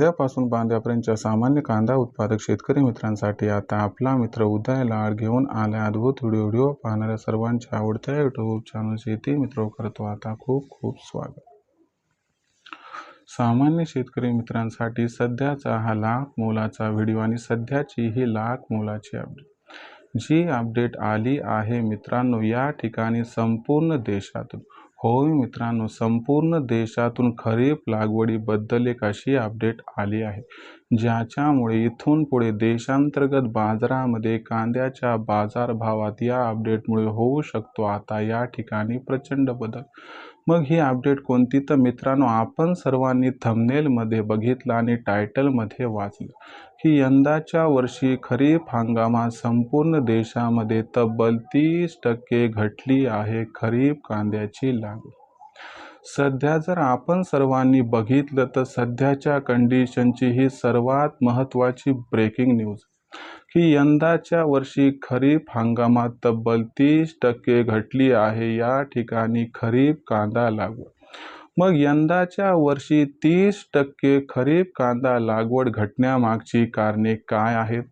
कांद्यापासून बांद्यापर्यंतच्या सामान्य कांदा उत्पादक शेतकरी मित्रांसाठी आता आपला मित्र उदय लाड घेऊन आल्या अद्भुत व्हिडिओ व्हिडिओ पाहणाऱ्या सर्वांच्या आवडत्या युट्यूब चॅनल शेती मित्र करतो आता खूप खूप स्वागत. सामान्य शेतकरी मित्रांसाठी सध्याचा हा लाख मोलाचा व्हिडिओ आणि सध्याची ही लाख मोलाची अपडेट जी अपडेट आली आहे मित्रांनो या ठिकाणी संपूर्ण देशातून. होय मित्रांनो संपूर्ण देशातून खरीप लागवडीबद्दल एक अशी अपडेट आली आहे ज्याच्यामुळे इथून पुढे देशांतर्गत बाजारामध्ये कांद्याच्या बाजारभावात या अपडेटमुळे होऊ शकतो. आता या ठिकाणी प्रचंड बदल. मग ही अपडेट कोणती? तर मित्रांनो आपण सर्वांनी थंबनेलमध्ये बघितलं आणि टायटलमध्ये वाचलं की यंदाच्या वर्षी खरीप हंगामात संपूर्ण देशामध्ये तब्बल तीस टक्के घटली आहे खरीप कांद्याची लागवड. सध्या जर आपण सर्वांनी बघितलं तर सध्याच्या कंडिशनची ही सर्वात महत्त्वाची ब्रेकिंग न्यूज की यंदाच्या वर्षी खरीप हंगामात तब्बल तीस टक्के घटली आहे. या ठिकाणी खरीप कांदा लागवड. मग यंदाच्या वर्षी तीस टक्के खरीप कांदा लागवड घटण्यामागची कारणे काय आहेत?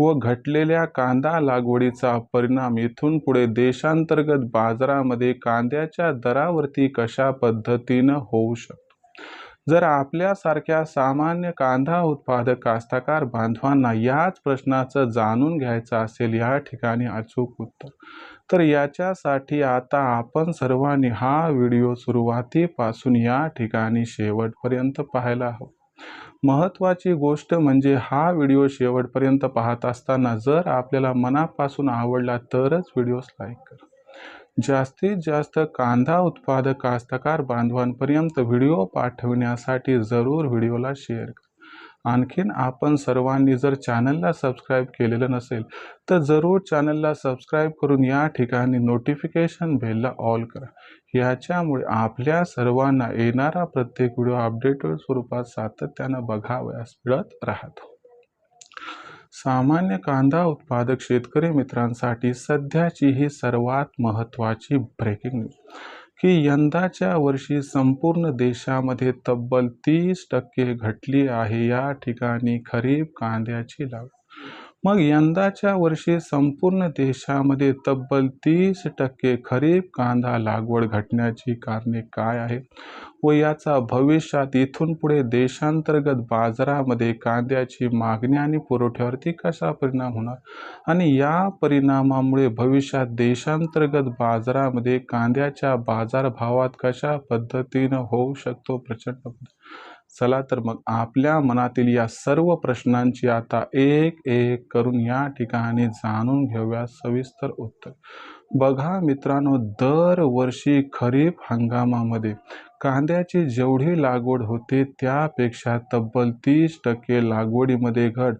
व घटलेल्या कांदा लागवडीचा परिणाम इथून पुढे देशांतर्गत बाजारामध्ये कांद्याच्या दरावरती कशा पद्धतीनं होऊ शकतो? जर आपल्यासारख्या सामान्य कांदा उत्पादक कास्तकार बांधवांना याच प्रश्नाचं जाणून घ्यायचं असेल या ठिकाणी अचूक उत्तर. तर याच्यासाठी आता आपण सर्वांनी हा व्हिडिओ सुरुवातीपासून या ठिकाणी शेवटपर्यंत पाहायला हवं. महत्त्वाची गोष्ट म्हणजे हा व्हिडिओ शेवटपर्यंत पाहत असताना जर आपल्याला मनापासून आवडला तरच व्हिडिओस लाईक करा. जास्तीत जास्त कांदा उत्पादक कास्तकार बांधवांपर्यंत व्हिडिओ पाठवण्यासाठी जरूर व्हिडिओला शेअर करा. आणखीन आपण सर्वांनी जर चॅनलला सबस्क्राईब केलेलं नसेल तर जरूर चॅनलला सबस्क्राईब करून या ठिकाणी नोटिफिकेशन बेलला ऑल करा. याच्यामुळे आपल्या सर्वांना येणारा प्रत्येक व्हिडिओ अपडेटेड स्वरूपात सातत्यानं बघावयास मिळत राहतो. सामान्य कांदा उत्पादक शेतकरी मित्रांसाठी सध्याची ही सर्वात महत्त्वाची ब्रेकिंग न्यूज की यंदाच्या वर्षी संपूर्ण देशामध्ये तब्बल तीस टक्के घटली आहे. या ठिकाणी खरीप कांद्याची लागवड. मग यंदाच्या वर्षी संपूर्ण देशामध्ये तब्बल तीस टक्के खरीप कांदा लागवड घटण्याची कारणे काय आहेत व याचा भविष्यात इथून पुढे देशांतर्गत बाजारामध्ये कांद्याची मागणी आणि पुरवठ्यावरती कसा परिणाम होणार? आणि या परिणामामुळे भविष्यात देशांतर्गत बाजारामध्ये कांद्याच्या बाजारभावात कशा पद्धतीनं होऊ शकतो प्रचंड चला तर मग आपल्या मनातील या सर्व प्रश्नांची आता एक एक करून या ठिकाणी जाणून घेऊया सविस्तर उत्तर. बघा मित्रांनो दरवर्षी खरीप हंगामामध्ये कांद्याची जेवढी लागवड होते त्यापेक्षा तब्बल तीस टक्के लागवडीमध्ये घट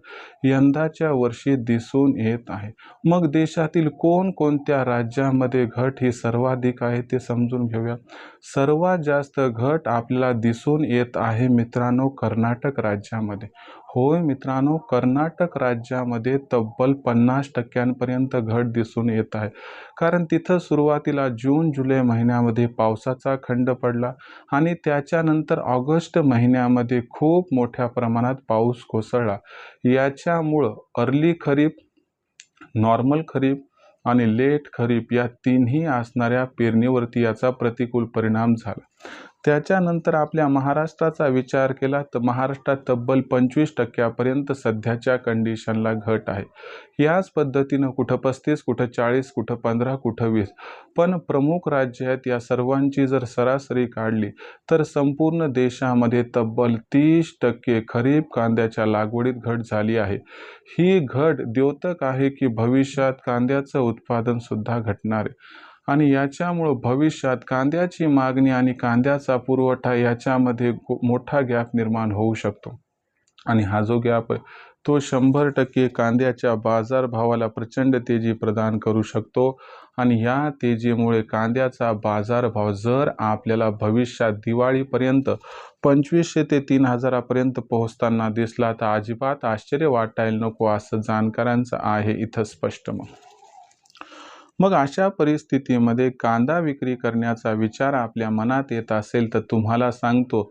यंदाच्या वर्षी दिसून येत आहे. मग देशातील कोणकोणत्या राज्यामध्ये घट ही सर्वाधिक आहे ते समजून घेऊया. सर्वात जास्त घट आपल्याला दिसून येत आहे मित्रांनो कर्नाटक राज्यामध्ये. होय मित्रांनो कर्नाटक राज्यामध्ये तब्बल पन्नास टक्क्यांपर्यंत घट दिसून येत आहे. कारण तिथं सुरुवातीला जून जुलै महिन्यामध्ये पावसाचा खंड पडला. आणि त्याच्यानंतर ऑगस्ट महिन्यामध्ये खूप मोठ्या प्रमाणात पाऊस कोसळला. याच्यामुळं अर्ली खरीप नॉर्मल खरीप आणि लेट खरीप या तिन्ही असणाऱ्या पेरणीवरती याचा प्रतिकूल परिणाम झाला. त्याच्यानंतर आपल्या महाराष्ट्राचा विचार केला तर महाराष्ट्रात तब्बल पंचवीस टक्क्यापर्यंत सध्याच्या कंडिशनला घट आहे. याच पद्धतीनं कुठं पस्तीस कुठं चाळीस कुठं पंधरा कुठं वीस. पण प्रमुख राज्य आहेत या सर्वांची जर सरासरी काढली तर संपूर्ण देशामध्ये तब्बल तीस टक्के खरीप कांद्याच्या लागवडीत घट झाली आहे. ही घट द्योतक आहे की भविष्यात कांद्याचं उत्पादनसुद्धा घटणार आहे. आणि याच्यामुळं भविष्यात कांद्याची मागणी आणि कांद्याचा पुरवठा याच्यामध्ये मोठा गॅप निर्माण होऊ शकतो. आणि हा जो गॅप आहे तो शंभर टक्के कांद्याच्या बाजारभावाला प्रचंड तेजी प्रदान करू शकतो आणि या तेजीमुळे कांद्याचा बाजारभाव जर आपल्याला भविष्यात दिवाळीपर्यंत पंचवीसशे ते तीन हजारापर्यंत पोहोचताना दिसला तर अजिबात आश्चर्य वाटायला नको असं जाणकारांचं आहे इथं स्पष्ट मग मग अशा परिस्थितीमध्ये कांदा विक्री करण्याचा विचार आपल्या मनात येत असेल तर तुम्हाला सांगतो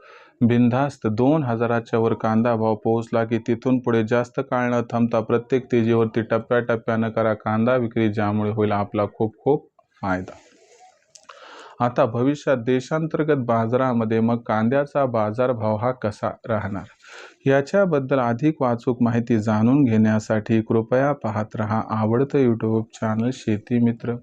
बिनधास्त दोन हजाराच्या वर कांदा भाव पोहोचला की तिथून पुढे जास्त काळ न थांबता प्रत्येक तेजीवरती टप्प्याटप्प्यानं करा कांदा विक्री ज्यामुळे होईल आपला खूप खूप फायदा. आता भविष्यात देशांतर्गत बाजारामध्ये मग कांद्याचा बाजारभाव हा कसा राहणार? याच्याबद्दल अधिक वाचूक माहिती जाणून घेण्यासाठी कृपया पाहत रहा आवडतं यूट्यूब चॅनल शेती मित्र.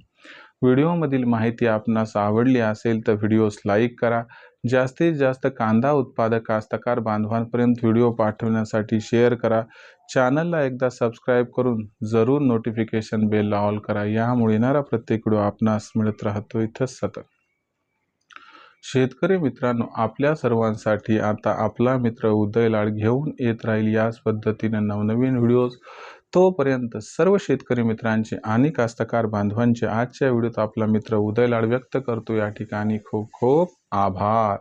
व्हिडिओमधील माहिती आपणास आवडली असेल तर व्हिडिओस लाईक करा. जास्तीत जास्त कांदा उत्पादक कास्तकार बांधवांपर्यंत व्हिडिओ पाठवण्यासाठी शेअर करा. चॅनलला एकदा सबस्क्राईब करून जरूर नोटिफिकेशन बेल ऑल करा. यामुळे येणारा प्रत्येक व्हिडिओ आपणास मिळत राहतो. इथं सतत. शेतकरी मित्रांनो आपल्या सर्वांसाठी आता आपला मित्र उदय लाड घेऊन येत राहील याच पद्धतीने नवनवीन व्हिडिओज. तोपर्यंत सर्व शेतकरी मित्रांचे आणि कास्तकार बांधवांचे आजच्या व्हिडिओत आपला मित्र उदय लाड व्यक्त करतो. या ठिकाणी खूप खूप आभार.